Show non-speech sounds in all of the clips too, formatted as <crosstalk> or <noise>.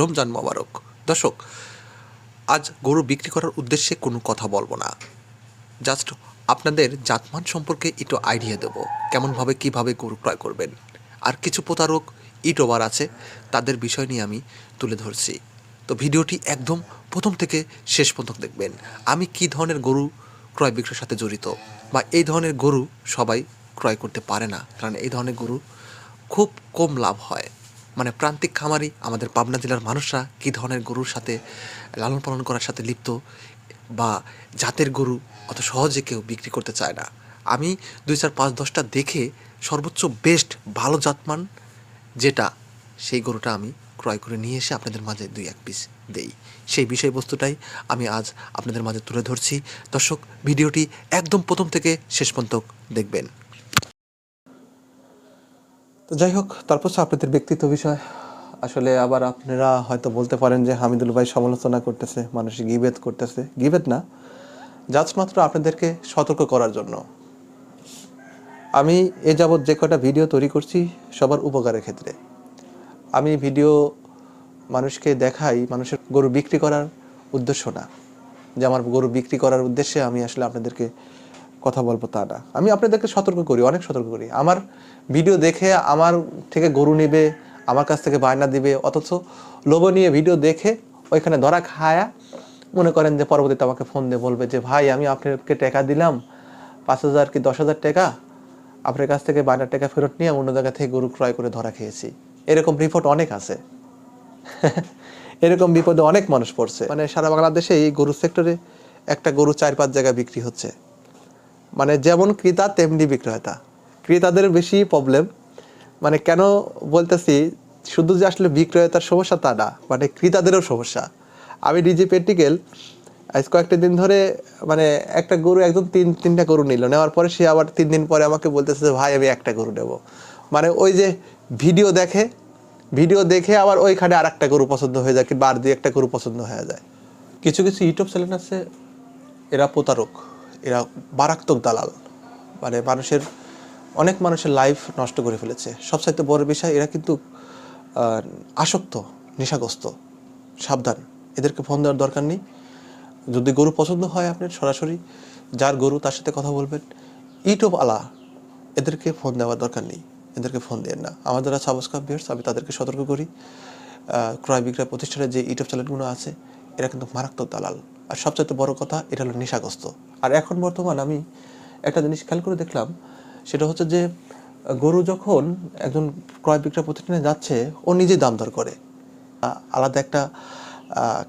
রমজান মোবারক। দর্শক, আজ গরু বিক্রি করার উদ্দেশ্যে কোনো কথা বলব না। জাস্ট আপনাদের জাতমান সম্পর্কে একটু আইডিয়া দেবো, কেমনভাবে কীভাবে গরু ক্রয় করবেন। আর কিছু প্রতারক ইটোবার আছে, তাদের বিষয় নিয়ে আমি তুলে ধরছি। তো ভিডিওটি একদম প্রথম থেকে শেষ পর্যন্ত দেখবেন। আমি কি ধরনের গরু ক্রয় বিক্রয়ের সাথে জড়িত? বা এই ধরনের গরু সবাই ক্রয় করতে পারে না? কারণ এই ধরনের গরু খুব কম লাভ হয়। মানে প্রান্তিক খামারি আমাদের পাবনা জেলার মানুষরা কী ধরনের গরুর সাথে লালন পালন করার সাথে লিপ্ত বা জাতের গরু অত সহজে কেউ বিক্রি করতে চায় না? আমি দুই চার পাঁচ দশটা দেখে সর্বোচ্চ বেস্ট ভালো জাতমান যেটা, সেই গরুটা আমি ক্রয় করে নিয়ে এসে আপনাদের মাঝে দুই এক পিস দেই। সেই বিষয়বস্তুটাই আমি আজ আপনাদের মাঝে তুলে ধরছি। দর্শক, ভিডিওটি একদম প্রথম থেকে শেষ পর্যন্ত দেখবেন। তো যাই হোক, তারপর আপনাদের ব্যক্তিত্ব বিষয়। আসলে আবার আপনারা হয়তো বলতে পারেন যে হামিদুল ভাই সমালোচনা করতেছে মানুষ গিবেদ করতেছে। গিবেদ না, জাস্ট মাত্র আপনাদেরকে সতর্ক করার জন্য। আমি এ যাবৎ যে কটা ভিডিও তৈরি করছি, সবার উপকারের ক্ষেত্রে। আমি ভিডিও মানুষকে দেখাই, মানুষের গরু বিক্রি করার উদ্দেশ্য না। যে আমার গরু বিক্রি করার উদ্দেশ্যে আমি আসলে আপনাদেরকে কথা বলব তা না। আমি আপনাদেরকে সতর্ক করি, অনেক সতর্ক করি। আমার ভিডিও দেখে আমার থেকে গরু নেবে, আমার কাছ থেকে বায়না দিবে, অথচ লোভনীয় ভিডিও দেখে ওইখানে ধরা খায়া মনে করেন যে পরবর্তীতে আমাকে ফোন দিয়ে বলবে যে, ভাই, আমি আপনাকে টাকা দিলাম, পাঁচ হাজার কি দশ হাজার টাকা? আপনার কাছ থেকে বায়নার টাকা ফেরত নিয়ে অন্য জায়গা থেকে গরু ক্রয় করে ধরা খেয়েছি। এরকম রিপোর্ট অনেক আছে। <laughs> এরকম বিপদে অনেক মানুষ পড়ছে। মানে সারা বাংলাদেশে এই গরু সেক্টরে একটা গরু চার পাঁচ জায়গায় বিক্রি হচ্ছে। মানে যেমন ক্রেতা, তেমনি বিক্রেতা। ক্রেতাদের বেশি প্রবলেম মানে কেন বলতেছি, শুধু যে আসলে বিক্রেতার সমস্যা তা না মানে ক্রেতাদেরও সমস্যা। আমি ডিজি প্র্যাকটিক্যাল আজ কয়েকটা দিন ধরে মানে একটা গরু একদম তিন, তিনটা গরু নিল। নেওয়ার পরে সে আবার তিন দিন পরে আমাকে বলতেছে যে ভাই, আমি একটা গরু নেব। মানে ওই যে ভিডিও দেখে ভিডিও দেখে আবার ওইখানে আর একটা গরু পছন্দ হয়ে যায়, কিংবা আর দুই একটা গরু পছন্দ হয়ে যায়। কিছু কিছু ইউটিউব চ্যানেল আছে, এরা প্রতারক। এরা মারাত্মক দালাল। মানে মানুষের, অনেক মানুষের লাইফ নষ্ট করে ফেলেছে। সবচাইতে বড় বিষয়, এরা কিন্তু আসক্ত, নেশাগ্রস্ত, সাবধান। এদেরকে ফোন দেওয়ার দরকার নেই। যদি গরু পছন্দ হয় আপনার সরাসরি, যার গরু তার সাথে কথা বলবেন ইউটিউব আলা এদেরকে ফোন দেওয়ার দরকার নেই। এদেরকে ফোন দেন না। আমাদের যারা সাবস্ক্রাইবার্স আমি তাদেরকে সতর্ক করি। ক্রয় বিক্রয় প্রতিষ্ঠানের যে ইউটিউব চ্যানেলগুলো আছে, এরা কিন্তু মারাত্মক দালাল। আর সবচাইতে বড় কথা এটা হলো নেশাগ্রস্ত। আর এখন বর্তমান আমি একটা জিনিস খেয়াল করে দেখলাম সেটা হচ্ছে যে গরু যখন একজন ক্রয় বিক্রয় প্রতিষ্ঠানে যাচ্ছে ও নিজে দাম দর করে। আলাদা একটা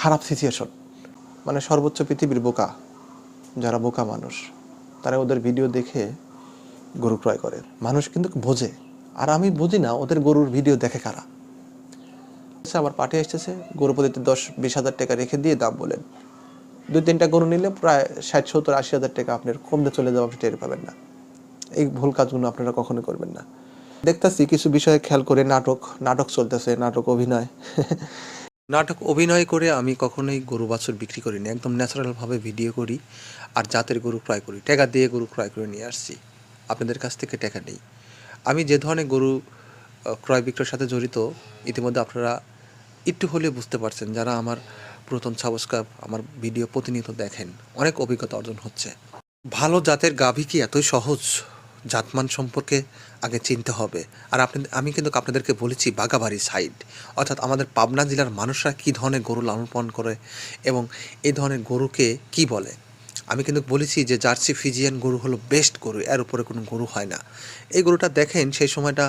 খারাপ সিচুয়েশন মানে সর্বোচ্চ পৃথিবীর বোকা যারা বোকা মানুষ তারা ওদের ভিডিও দেখে গরু ক্রয় করে। মানুষ কিন্তু বোঝে আর আমি বুঝি না ওদের গরুর ভিডিও দেখে কারা। আচ্ছা, আমার পাঠিয়ে এসেছে গরু প্রতিতে দশ বিশ হাজার টাকা রেখে দিয়ে দাম বলেন। দুই তিনটা গরু নিলে প্রায় ষাট, সত্তর, আশি হাজার টাকা আপনার কমতে চলে যাওয়া টের পাবেন না। এই ভুল কাজগুলো আপনারা কখনো করবেন না। দেখতেছি কিছু বিষয়ে খেয়াল করে নাটক নাটক চলতেছে, নাটক অভিনয়। <laughs> নাটক অভিনয় করে আমি কখনোই গরু বাছুর বিক্রি করিনি, একদম ন্যাচারালভাবে ভিডিও করি আর জাতের গরু ক্রয় করি, টাকা দিয়ে গরু ক্রয় করে নিয়ে আসছি। আপনাদের কাছ থেকে টাকা নেই। আমি যে ধরনের গরু ক্রয় বিক্রয়ের সাথে জড়িত, ইতিমধ্যে আপনারা একটু হলে বুঝতে পারছেন যারা আমার পুরাতন সাবস্ক্রাইব আমার ভিডিও প্রতিনিয়ত দেখেন। অনেক অভিজ্ঞতা অর্জন হচ্ছে। ভালো জাতের গাভী কি এতই সহজ? জাতমান সম্পর্কে আগে চিনতে হবে। আর আপনি, আমি কিন্তু আপনাদেরকে বলেছি বাগাবাড়ি সাইড। অর্থাৎ আমাদের পাবনা জেলার মানুষরা কী ধরনের গরু লালন পালন করে এবং এই ধরনের গরুকে কি বলে? আমি কিন্তু বলেছি যে জার্সি ফিজিয়ান গরু হলো বেস্ট গরু, এর উপরে কোনো গরু হয় না। এই গরুটা দেখেন, সেই সময়টা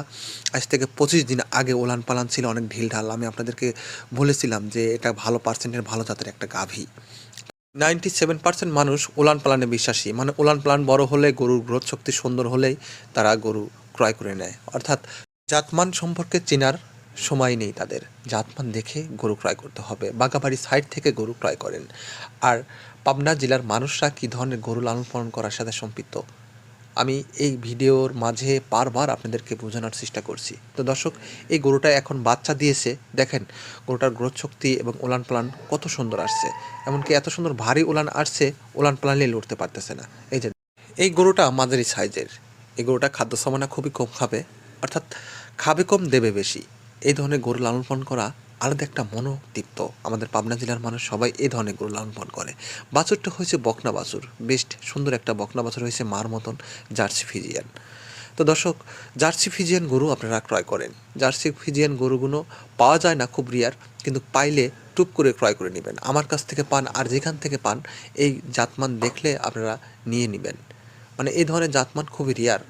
আজ থেকে পঁচিশ দিন আগে ওলান পালান ছিল অনেক ঢিলঢাল। আমি আপনাদেরকে বলেছিলাম যে এটা ভালো পার্সেন্টের ভালো জাতের একটা গাভী। নাইনটি সেভেন পার্সেন্ট মানুষ উলান পালানে বিশ্বাসী। মানে উলান পালান বড় হলে গরুর গ্রোথ শক্তি সুন্দর হলেই তারা গরু ক্রয় করে নেয়। অর্থাৎ জাতমান সম্পর্কে চেনার সময় নেই তাদের। জাতমান দেখে গরু ক্রয় করতে হবে। বাগাবাড়ি সাইড থেকে গরু ক্রয় করেন। আর পাবনা জেলার মানুষরা কী ধরনের গরু লালন পালন করার সাথে সম্পৃক্ত? আমি এই ভিডিওর মাঝে বারবার আপনাদেরকে বোঝানোর চেষ্টা করছি। তো দর্শক, এই গরুটা এখন বাচ্চা দিয়েছে। দেখেন, গরুটার গ্রোথ শক্তি এবং ওলান পালান কত সুন্দর আসছে। এমনকি এত সুন্দর ভারী ওলান আসছে ওলান পালান নিয়ে লড়তে পারতেছে না। এই যে, এই গরুটা মাঝারি সাইজের এই গরুটা খাদ্য সামানা খুবই কম খাবে, অর্থাৎ খাবে কম, দেবে বেশি। এই ধরনের গরু লালন পালন করা আলাদা একটা মনোতৃপ্ত। আমাদের পাবনা জেলার মানুষ সবাই এই ধরনের গরু লালন পালন করে। বাছুরটা হয়েছে বকনা বাছুর। বেশ সুন্দর একটা বকনা বাছুর হয়েছে মার মতন জার্সি ফিজিয়ান। তো দর্শক, জার্সি ফিজিয়ান গরু আপনারা ক্রয় করেন। জার্সি ফিজিয়ান গরুগুলো পাওয়া যায় না খুব রিয়ার কিন্তু পাইলে টুপ করে ক্রয় করে নেবেন। আমার কাছ থেকে পান আর যেখান থেকে পান, এই জাতমান দেখলে আপনারা নিয়ে নেবেন। মানে এই ধরনের জাতমান খুবই রিয়ার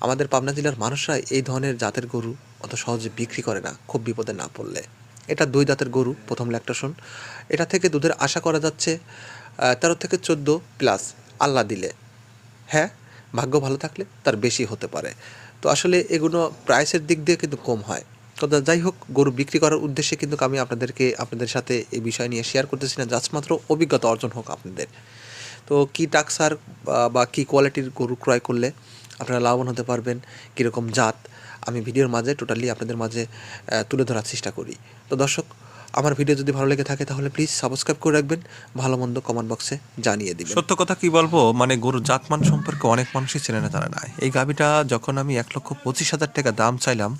আমাদের পাবনা জেলার মানুষরা এই ধরনের জাতের গরু অত সহজে বিক্রি করে না, খুব বিপদে না পড়লে। এটা দুই দাঁতের গরু, প্রথম ল্যাকটেশন এটা থেকে দুধের আশা করা যাচ্ছে তেরো থেকে চোদ্দ প্লাস আল্লাহ দিলে। হ্যাঁ ভাগ্য ভালো থাকলে তার বেশি হতে পারে। তো আসলে এগুলো প্রাইসের দিক দিয়ে কিন্তু কম হয়। তো যাই হোক, গরু বিক্রি করার উদ্দেশ্যে কিন্তু আমি আপনাদেরকে, আপনাদের সাথে এই বিষয় নিয়ে শেয়ার করতেছি না মাত্র অভিজ্ঞতা অর্জন হোক আপনাদের। তো কী টাকসার বা কী কোয়ালিটির গরু ক্রয় করলে আপনারা লাভবান হতে পারবেন, কীরকম জাত আমি ভিডিওর মাঝে টোটালি আপনাদের মাঝে তুলে ধরার চেষ্টা করি। তো দর্শক, আমার ভিডিও যদি ভালো লেগে থাকে, তাহলে প্লিজ সাবস্ক্রাইব করে রাখবেন, ভালো মন্দ কমেন্ট বক্সে জানিয়ে দিবেন। সত্য কথা কি বলব? মানে গরুর জাতমান সম্পর্কে অনেক মানুষই চেনে না তারা নাই। এই গাভিটা যখন আমি এক লক্ষ পঁচিশ হাজার টাকা দাম চাইলাম,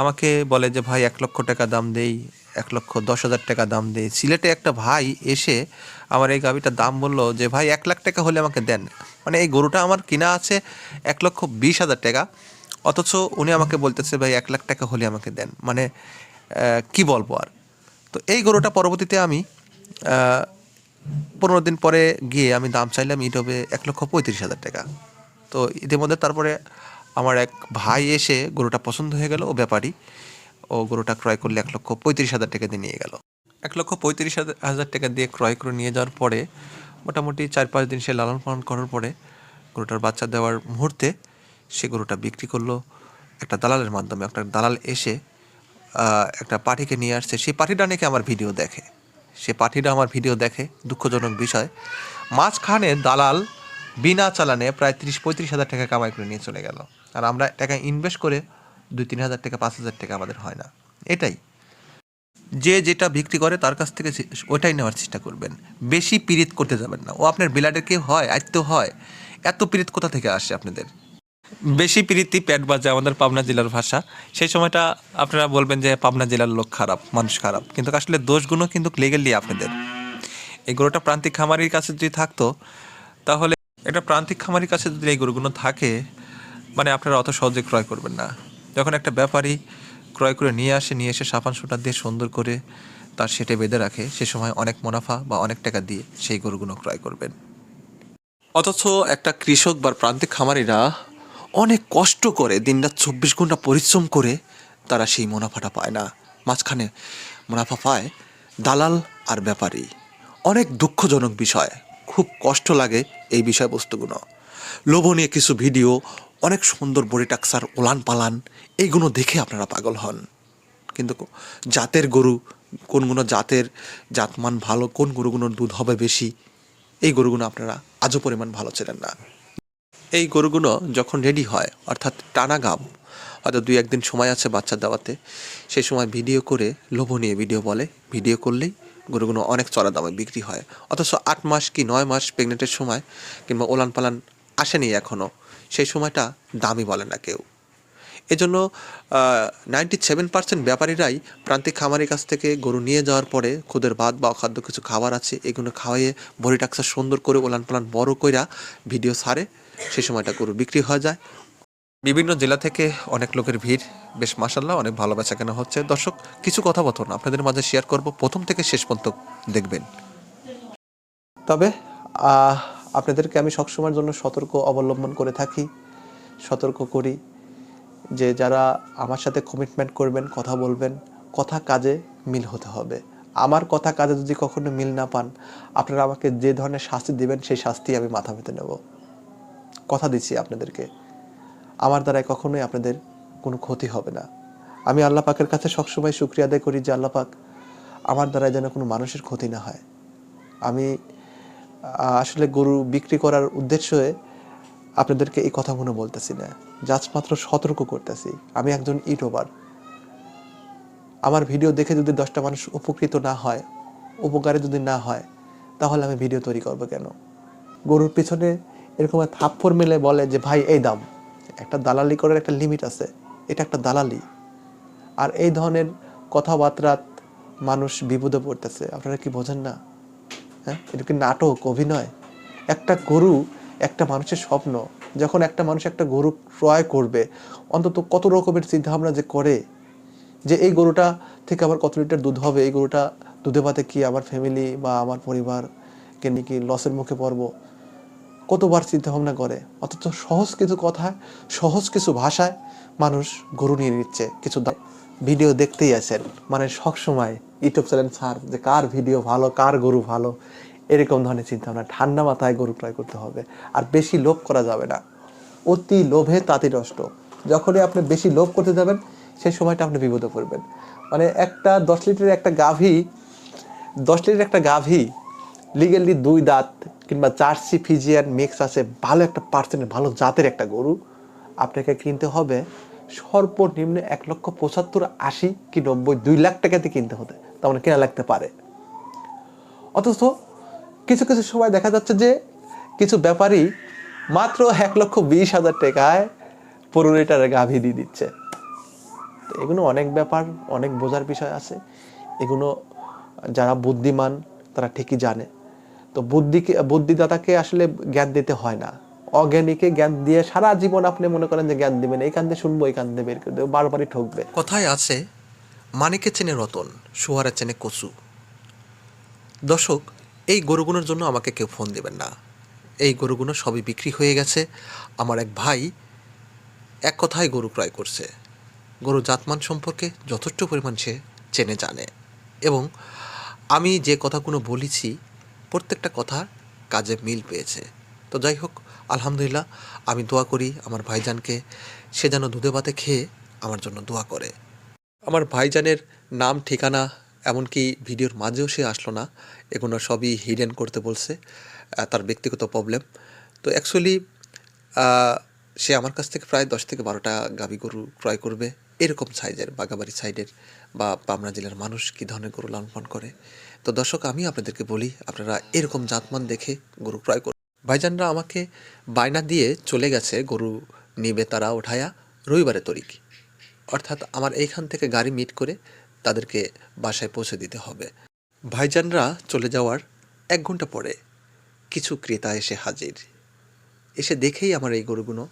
আমাকে বলে যে, ভাই, এক লক্ষ টাকা দাম দেই, এক লক্ষ দশ হাজার টাকা দাম দেই। সিলেটে একটা ভাই এসে আমার এই গাভিটার দাম বলল যে, ভাই, এক লাখ টাকা হলে আমাকে দেন। মানে এই গরুটা আমার কিনা আছে এক লক্ষ বিশ হাজার টাকা। অথচ উনি আমাকে বলতেছে, ভাই, এক লাখ টাকা হলে আমাকে দেন। মানে কি বলব আর? তো এই গরুটা পরবর্তীতে আমি পনেরো দিন পরে গিয়ে আমি দাম চাইলাম, ইট হবে এক লক্ষ পঁয়ত্রিশ হাজার টাকা। তো ইতিমধ্যে তারপরে আমার এক ভাই এসে গরুটা পছন্দ হয়ে গেল, ও ব্যাপারী। ও গরুটা ক্রয় করলে এক লক্ষ পঁয়ত্রিশ হাজার টাকা দিয়ে নিয়ে গেল। এক লক্ষ পঁয়ত্রিশ হাজার টাকা দিয়ে ক্রয় করে নিয়ে যাওয়ার পরে, মোটামুটি চার পাঁচ দিন সে লালন পালন করার পরে, গরুটার বাচ্চা দেওয়ার মুহূর্তে সে গরুটা বিক্রি করল একটা দালালের মাধ্যমে। একটা দালাল এসে একটা পার্টিকে নিয়ে আসছে। সেই পাঠিটা নাকি আমার ভিডিও দেখে। সে পাঠিটা আমার ভিডিও দেখে। দুঃখজনক বিষয়। মাঝখানে দালাল বিনা চালানে প্রায় তিরিশ, পঁয়ত্রিশ হাজার টাকা কামাই করে নিয়ে চলে গেল। আর আমরা টাকা ইনভেস্ট করে দুই, তিন হাজার টাকা, পাঁচ হাজার টাকা আমাদের হয় না। এটাই। যে যেটা বিক্রি করে তার কাছ থেকে ওটাই নেওয়ার চেষ্টা করবেন। বেশি পীড়িত করতে যাবেন না। ও আপনার বিলাডের কেউ হয়, আয়ত্ত হয়। এত পীড়িত কোথা থেকে আসে আপনাদের? বেশি প্রীতি পেট বাজে আমাদের পাবনা জেলার ভাষা। সেই সময়টা আপনারা বলবেন যে পাবনা জেলার লোক খারাপ, মানুষ খারাপ। কিন্তু আসলে দোষগুলো কিন্তু লেগেলি আপনাদের। এই গরুটা প্রান্তিক খামারির কাছে যদি থাকতো, তাহলে এটা প্রান্তিক খামারির কাছে যদি এই গরুগুলো থাকে মানে আপনারা অত সহজে ক্রয় করবেন না। যখন একটা ব্যাপারী ক্রয় করে নিয়ে আসে, নিয়ে এসে সাবান, সুটা দিয়ে সুন্দর করে তার সেটে বেঁধে রাখে, সে সময় অনেক মুনাফা বা অনেক টাকা দিয়ে সেই গরুগুলো ক্রয় করবেন। অথচ একটা কৃষক বা প্রান্তিক খামারিরা অনেক কষ্ট করে দিনরাত চব্বিশ ঘণ্টা পরিশ্রম করে তারা সেই মুনাফাটা পায় না। মাঝখানে মুনাফা পায় দালাল আর ব্যাপারী। অনেক দুঃখজনক বিষয়। খুব কষ্ট লাগে এই বিষয়বস্তুগুলো। লোভনীয় কিছু ভিডিও, অনেক সুন্দর বড়ি টাকসার ওলান পালান এইগুলো দেখে আপনারা পাগল হন। কিন্তু জাতের গরু কোনগুলো জাতের জাতমান ভালো, কোন গরুগুলোর দুধ হবে বেশি, এই গরুগুলো আপনারা আজও পরিমাণ ভালো ছিলেন না। এই গরুগুলো যখন রেডি হয়, অর্থাৎ টানা গাব হয়তো দুই একদিন সময় আছে বাচ্চা দেওয়াতে, সেই সময় ভিডিও করে লোভনীয় ভিডিও বলে। ভিডিও করলেই গরুগুলো অনেক চড়া দামে বিক্রি হয়। অথচ আট মাস কি নয় মাস প্রেগনেন্টের সময় কিংবা ওলান পালান আসেনি এখনও সেই সময়টা দামি বলে না কেউ। এজন্য নাইনটি সেভেন পার্সেন্ট ব্যাপারীরাই প্রান্তিক খামারের কাছ থেকে গরু নিয়ে যাওয়ার পরে খুদের ভাত বা অখাদ্য কিছু খাবার আছে, এগুলো খাওয়াইয়ে বড়ি টাকসা সুন্দর করে ওলান পালান বড় কইরা ভিডিও ছাড়ে। সেই সময়টা গরু বিক্রি হয়ে যায়। বিভিন্ন জেলা থেকে অনেক লোকের ভিড়। বেশ মাসাল্লাহ অনেক ভালো বেচা কেনা হচ্ছে। দর্শক, কিছু কথাবার্তা আপনাদের মাঝে শেয়ার করব। প্রথম থেকে শেষ পর্যন্ত দেখবেন। তবে আপনাদেরকে আমি সবসময়ের জন্য সতর্ক অবলম্বন করে থাকি, সতর্ক করি যে যারা আমার সাথে কমিটমেন্ট করবেন, কথা বলবেন, কথা কাজে মিল হতে হবে। আমার কথা কাজে যদি কখনো মিল না পান, আপনারা আমাকে যে ধরনের শাস্তি দিবেন, সেই শাস্তি আমি মাথা পেতে নেব। কথা দিচ্ছি আপনাদেরকে। আমার দ্বারাই কখনোই আপনাদের কোনো ক্ষতি হবে না। আমি আল্লাহ পাকের কাছে সবসময় শুক্রিয়া আদায় করি যে আল্লাহ পাক আমার দ্বারাই যেন কোনো মানুষের ক্ষতি না হয়। আমি আসলে গরু বিক্রি করার উদ্দেশ্যে আপনাদেরকে এই কথাগুলো বলতেছি না। জাস্ট মাত্র সতর্ক করতেছি। আমি একজন ইউটিউবার। আমার ভিডিও দেখে যদি দশটা মানুষ উপকৃত না হয়, উপকারে যদি না হয়, তাহলে আমি ভিডিও তৈরি করব কেন? গরুর পিছনে এরকম থাপ্পড় মেলে বলে যে, ভাই, এই দাম। একটা দালালি করার একটা লিমিট আছে। এটা একটা দালালি। আর এই ধরনের কথাবার্তা মানুষ বিপদে পড়তেছে। আপনারা কি বোঝেন না? হ্যাঁ? এটা কি নাটক, অভিনয়? একটা গরু একটা মানুষের স্বপ্ন। যখন একটা মানুষ একটা গরু ক্রয় করবে, অন্তত কত রকমের চিন্তাভাবনা যে করে যে, এই গরুটা থেকে আমার কত লিটার দুধ হবে? এই গরুটা দুধে পাতে কি আমার ফ্যামিলি বা আমার পরিবারকে নিয়ে কি লসের মুখে পড়ব? কতবার চিন্তা ভাবনা করে, অথচ সহজ কিছু কথায়, সহজ কিছু ভাষায় মানুষ গরু নিয়ে নিচ্ছে কিছু ভিডিও দেখতেই আছেন মানে সবসময় ইউটিউব চ্যানেল ছাড় যে কার ভিডিও ভালো, কার গরু ভালো, এরকম ধরনের চিন্তা ভাবনা ঠান্ডা মাথায় গরু ক্রয় করতে হবে, আর বেশি লোভ করা যাবে না। অতি লোভে তাঁতি নষ্ট। যখনই আপনি বেশি লোভ করতে যাবেন, সেই সময়টা আপনি বিপদে পড়বেন। মানে একটা দশ লিটারের একটা গাভী, দশ লিটার একটা গাভী লিগেলি দুই দাঁত কিংবা জার্সি, ফিজিয়ান মিক্স আছে, ভালো একটা পার্সেন্টের ভালো জাতের একটা গরু আপনাকে কিনতে হবে। সর্বনিম্ন এক লক্ষ পঁচাত্তর, আশি কি নব্বই, দুই লাখ টাকাতে কিনতে হতে তেমন কেনা লাগতে পারে। অথচ কিছু কিছু সময় দেখা যাচ্ছে যে কিছু ব্যাপারী মাত্র এক লক্ষ বিশ হাজার টাকায় পনেরো লিটারের গাভী দিয়ে দিচ্ছে। তো এগুলো অনেক ব্যাপার, অনেক বোঝার বিষয় আছে। এগুলো যারা বুদ্ধিমান, তারা ঠিকই জানে। তো বুদ্ধিকে বুদ্ধিদাতাকে আসলে জ্ঞান দিতে হয় না। অজ্ঞানীকে জ্ঞান দিয়ে সারা জীবন আপনি মনে করেন যে জ্ঞান দিবেন, এই কান্দে শুনব, এই কান দিয়ে বের করে দেবো বারবারই ঠকবে। কথায় আছে মানিকে চেনে রতন সুহারে চেনে কচু। দর্শক, এই গরুগুলোর জন্য আমাকে কেউ ফোন দেবেন না। এই গরুগুলো সবই বিক্রি হয়ে গেছে। আমার এক ভাই এক কথায় গরু ক্রয় করছে। গরু জাতমান সম্পর্কে যথেষ্ট পরিমাণ সে চেনে জানে। এবং আমি যে কথাগুলো বলেছি প্রত্যেকটা কথার কাজে মিল পেয়েছে। তো যাই হোক, আলহামদুলিল্লাহ, আমি দোয়া করি আমার ভাইজানকে, সে যেন দুধে ভাতে খেয়ে আমার জন্য দোয়া করে। আমার ভাইজানের নাম, ঠিকানা, এমনকি ভিডিওর মাঝেও সে আসলো না, এগুলো সবই হিডেন করতে বলছে তার ব্যক্তিগত প্রবলেম তো অ্যাকচুয়ালি সে আমার কাছ থেকে প্রায় দশ থেকে বারোটা গাভী গরু ক্রয় করবে, এরকম সাইজের বাগাবাড়ি সাইডের বা পাবনা জেলার মানুষ কী ধরনের গরু লালন করে। তো দর্শক আমি আপনাদেরকে বলি, আপনারা এরকম জাতমান দেখে গরু ক্রয় করুন। ভাইজানরা আমাকে বায়না দিয়ে চলে গেছে গরু নিবে তারা ওঠায়া রবিবারে তরিক অর্থাৎ আমার এইখান থেকে গাড়ি মিট করে তাদেরকে বাসায় পৌঁছে দিতে হবে। ভাইজানরা চলে যাওয়ার এক ঘণ্টা পরে কিছু ক্রেতা এসে হাজির। এসে দেখেই আমার এই গরুগুলো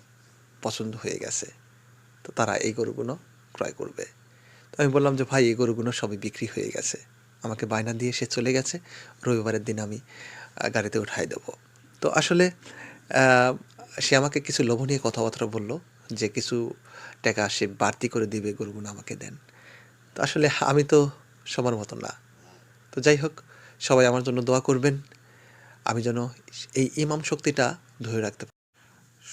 পছন্দ হয়ে গেছে। তো তারা এই গরুগুলো ক্রয় করবে। তো আমি বললাম যে, ভাই, এই গরুগুলো সবই বিক্রি হয়ে গেছে। আমাকে বায়না দিয়ে সে চলে গেছে, রবিবারের দিন আমি গাড়িতে উঠাই দেবো। তো আসলে সে আমাকে কিছু লোভনীয় কথাবার্তা বলল যে কিছু টাকা সে বাড়তি করে দিবে গরুগুলো আমাকে দেন। তো আসলে আমি তো সবার মতো না। তো যাই হোক, সবাই আমার জন্য দোয়া করবেন। আমি যেন এই ইমাম শক্তিটা ধরে রাখতে পারি।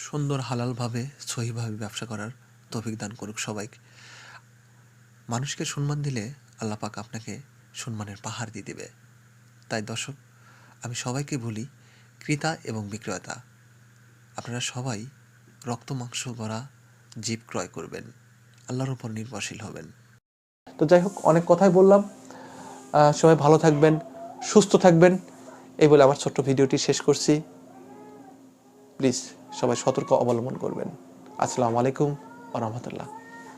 সুন্দর, হালালভাবে, সহিভাবে ব্যবসা করার তৌফিক দান করুক সবাইকে। মানুষকে সম্মান দিলে আল্লাহ পাক আপনাকে সম্মানের পাহাড় দিয়ে দিবে। তাই দর্শক, আমি সবাইকে বলি, ক্রেতা এবং বিক্রেতা, আপনারা সবাই রক্ত, মাংস, গড়া, জীব ক্রয় করবেন। আল্লাহর উপর নির্ভরশীল হবেন। তো যাই হোক, অনেক কথাই বললাম। সবাই ভালো থাকবেন, সুস্থ থাকবেন। এই বলে আমার ছোট্ট ভিডিওটি শেষ করছি। প্লিজ সবাই সতর্ক অবলম্বন করবেন। আসসালামু আলাইকুম রহমতুল্লাহ।